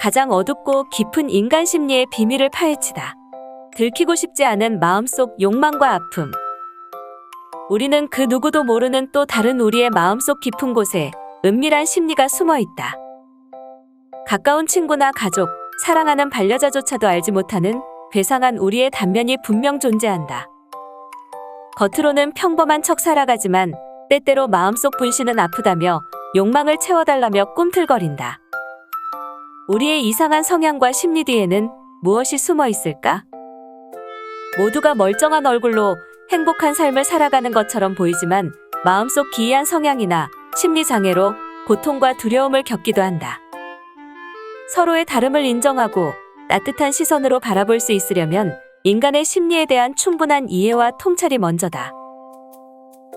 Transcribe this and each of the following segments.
가장 어둡고 깊은 인간 심리의 비밀을 파헤치다. 들키고 싶지 않은 마음속 욕망과 아픔. 우리는 그 누구도 모르는 또 다른 우리의 마음속 깊은 곳에 은밀한 심리가 숨어 있다. 가까운 친구나 가족, 사랑하는 반려자조차도 알지 못하는 괴상한 우리의 단면이 분명 존재한다. 겉으로는 평범한 척 살아가지만 때때로 마음속 분신은 아프다며 욕망을 채워달라며 꿈틀거린다. 우리의 이상한 성향과 심리 뒤에는 무엇이 숨어 있을까? 모두가 멀쩡한 얼굴로 행복한 삶을 살아가는 것처럼 보이지만 마음속 기이한 성향이나 심리 장애로 고통과 두려움을 겪기도 한다. 서로의 다름을 인정하고 따뜻한 시선으로 바라볼 수 있으려면 인간의 심리에 대한 충분한 이해와 통찰이 먼저다.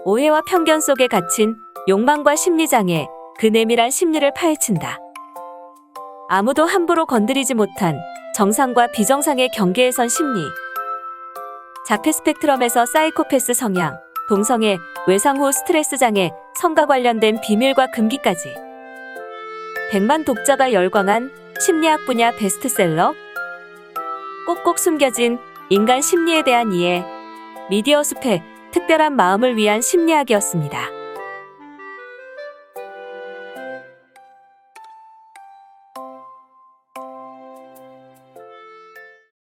오해와 편견 속에 갇힌 욕망과 심리장애, 그 내밀한 심리를 파헤친다. 아무도 함부로 건드리지 못한 정상과 비정상의 경계에 선 심리. 자폐 스펙트럼에서 사이코패스 성향, 동성애, 외상 후 스트레스 장애, 성과 관련된 비밀과 금기까지. 100만 독자가 열광한 심리학 분야 베스트셀러. 꼭꼭 숨겨진 인간 심리에 대한 이해. 미디어 숲의 특별한 마음을 위한 심리학이었습니다.